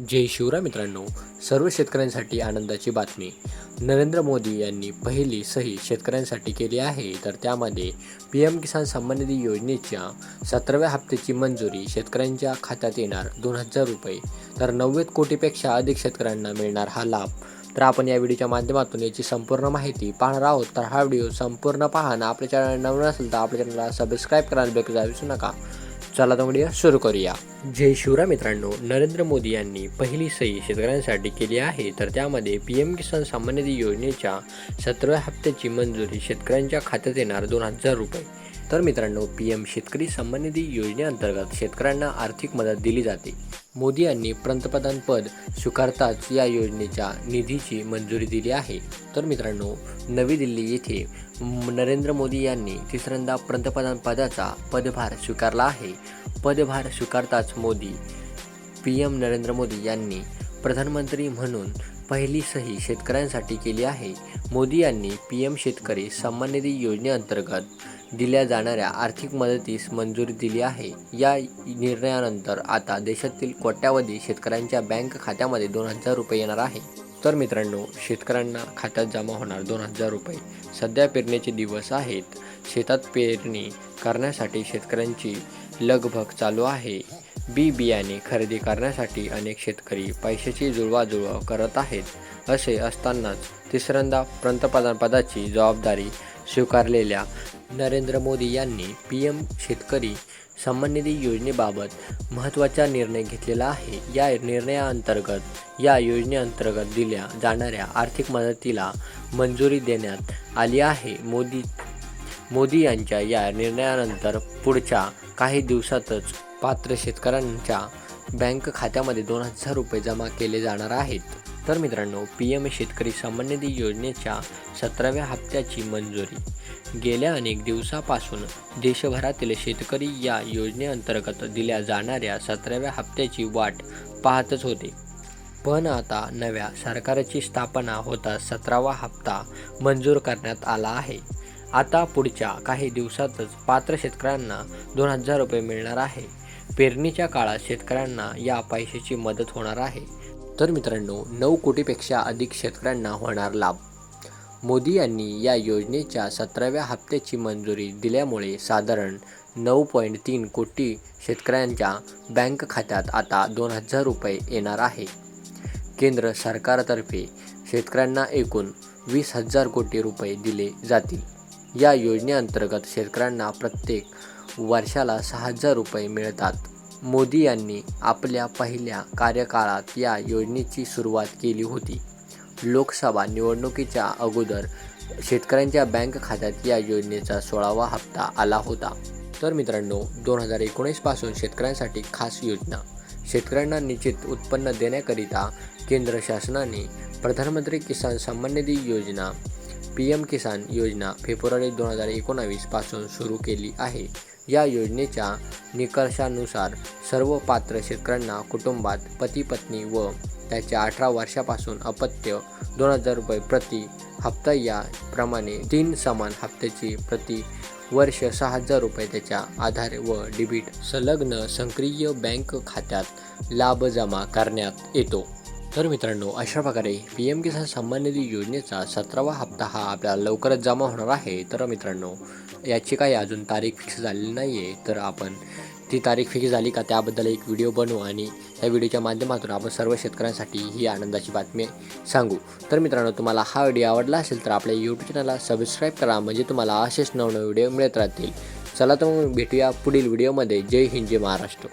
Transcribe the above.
जय शिवराय मित्रांनो. सर्व शेतकऱ्यांसाठी आनंदाची बातमी. नरेंद्र मोदी यांनी पहिली सही शेतकऱ्यांसाठी केली आहे तर त्यामध्ये पी एम किसान सन्मान निधी योजनेच्या सतराव्या हप्त्याची मंजुरी शेतकऱ्यांच्या खात्यात येणार दोन हजार रुपये. तर नव्वद कोटीपेक्षा अधिक शेतकऱ्यांना मिळणार हा लाभ. तर आपण या व्हिडिओच्या माध्यमातून याची संपूर्ण माहिती पाहणार आहोत. तर हा व्हिडिओ संपूर्ण पहा आपल्या चॅनल नवीन असेल तर आपल्या चॅनलला सबस्क्राईब करायला बेक विसरू नका. चला तर व्हिडिओ सुरू करूया. जय शिवराय मित्रांनो नरेंद्र मोदी यांनी पहिली सही शेतकऱ्यांसाठी केली आहे तर त्यामध्ये पी एम किसान सन्मान निधी योजनेच्या सतराव्या हप्त्याची मंजुरी शेतकऱ्यांच्या खात्यात येणार दोन हजार रुपये. तर मित्रांनो पी एम शेतकरी सन्मान निधी योजनेअंतर्गत शेतकऱ्यांना आर्थिक मदत दिली जाते. मोदी यांनी पंतप्रधानपद स्वीकारताच या योजनेच्या निधीची मंजुरी दिली आहे. तर मित्रांनो नवी दिल्ली येथे नरेंद्र मोदी यांनी तिसऱ्यांदा पंतप्रधानपदाचा पदभार स्वीकारला आहे. पदभार स्वीकारताच मोदी पी एम नरेंद्र मोदी यांनी प्रधानमंत्री म्हणून पहिली सही शेतकऱ्यांसाठी केली आहे. मोदी यांनी पी एम शेतकरी सन्मान निधी योजनेअंतर्गत दिल्या जाणाऱ्या आर्थिक मदतीस मंजुरी दिली आहे. या निर्णयानंतर आता देशातील कोट्यावधी शेतकऱ्यांच्या बँक खात्यामध्ये दोन हजार रुपये येणार आहे. तर मित्रांनो शेतकऱ्यांना खात्यात जमा होणार दोन हजार रुपये. सध्या पेरणीचे दिवस आहेत. शेतात पेरणी करण्यासाठी शेतकऱ्यांची लगभग चालू आहे. बी बियाणे खरेदी करण्यासाठी अनेक शेतकरी पैशाची जुळवाजुळव करत आहेत असे असतानाच तिसऱ्यांदा पंतप्रधानपदाची जबाबदारी स्वीकारलेल्या नरेंद्र मोदी यांनी पी एम शेतकरी सन्मान निधी योजनेबाबत महत्त्वाचा निर्णय घेतलेला आहे. या निर्णयाअंतर्गत या योजनेअंतर्गत दिल्या जाणाऱ्या आर्थिक मदतीला मंजुरी देण्यात आली आहे. मोदी मोदी यांच्या या निर्णयानंतर पुढच्या काही दिवसातच पात्र शेतकऱ्यांच्या बँक खात्यामध्ये दोन हजार रुपये जमा केले जाणार आहेत. तर मित्रांनो पी एम शेतकरी सन्मान निधी योजनेच्या सतराव्या हप्त्याची मंजुरी. गेल्या अनेक दिवसापासून देशभरातील शेतकरी या योजनेअंतर्गत दिल्या जाणाऱ्या सतराव्या हप्त्याची वाट पाहतच होते. पण आता नव्या सरकारची स्थापना होता सतरावा हप्ता मंजूर करण्यात आला आहे. आता पुढच्या काही दिवसातच पात्र शेतकऱ्यांना दोन हजार रुपये मिळणार आहे. पेरणीच्या काळात शेतकऱ्यांना या पैशाची मदत होणार आहे. तर मित्रांनो नऊ कोटीपेक्षा अधिक शेतकऱ्यांना होणार लाभ. मोदी यांनी या योजनेच्या सतराव्या हप्त्याची मंजुरी दिल्यामुळे साधारण नऊ पॉईंट तीन कोटी शेतकऱ्यांच्या बँक खात्यात आता दोन हजार रुपये येणार आहे. केंद्र सरकारतर्फे शेतकऱ्यांना एकूण वीस हजार कोटी रुपये दिले जातील. या योजनेअंतर्गत शेतकऱ्यांना प्रत्येक वर्षाला सहा हजार रुपये मिळतात. मोदी यांनी आपल्या पहिल्या कार्यकाळात या योजनेची सुरुवात केली होती. लोकसभा निवडणुकीच्या अगोदर शेतकऱ्यांच्या बँक खात्यात या योजनेचा सोळावा हप्ता आला होता. तर मित्रांनो दोन हजार एकोणीसपासून शेतकऱ्यांसाठी खास योजना. शेतकऱ्यांना निश्चित उत्पन्न देण्याकरिता केंद्र शासनाने प्रधानमंत्री किसान सन्मान निधी योजना पी एम किसान योजना फेब्रुवारी दोन हजार एकोणावीसपासून सुरू केली आहे. या योजनेच्या निकषानुसार सर्व पात्र शेतकऱ्यांना कुटुंबात पती पत्नी व त्याच्या अठरा वर्षापासून अपत्य दोन हजार रुपये प्रति हप्ता याप्रमाणे तीन समान हप्त्याची प्रति वर्ष सहा हजार रुपये त्याच्या आधारे व डेबिट संलग्न सक्रिय बँक खात्यात लाभ जमा करण्यात येतो. तर मित्रांनो अशा प्रकारे पी एम किसान सन्मान निधी योजनेचा सतरावा हप्ता हा आपल्याला लवकरच जमा होणार आहे. तर मित्रांनो याची काही अजून तारीख फिक्स झालेली नाही आहे तर आपण ती तारीख फिक्स झाली का त्याबद्दल एक व्हिडिओ बनवू आणि त्या व्हिडिओच्या माध्यमातून आपण सर्व शेतकऱ्यांसाठी ही आनंदाची बातमी सांगू. तर मित्रांनो तुम्हाला हा व्हिडिओ आवडला असेल तर आपल्या यूट्यूब चॅनलला सबस्क्राईब करा. म्हणजे तुम्हाला असेच नवनवे व्हिडिओ मिळत राहतील. चला तर मग भेटूया पुढील व्हिडिओमध्ये. जय हिंद जय महाराष्ट्र.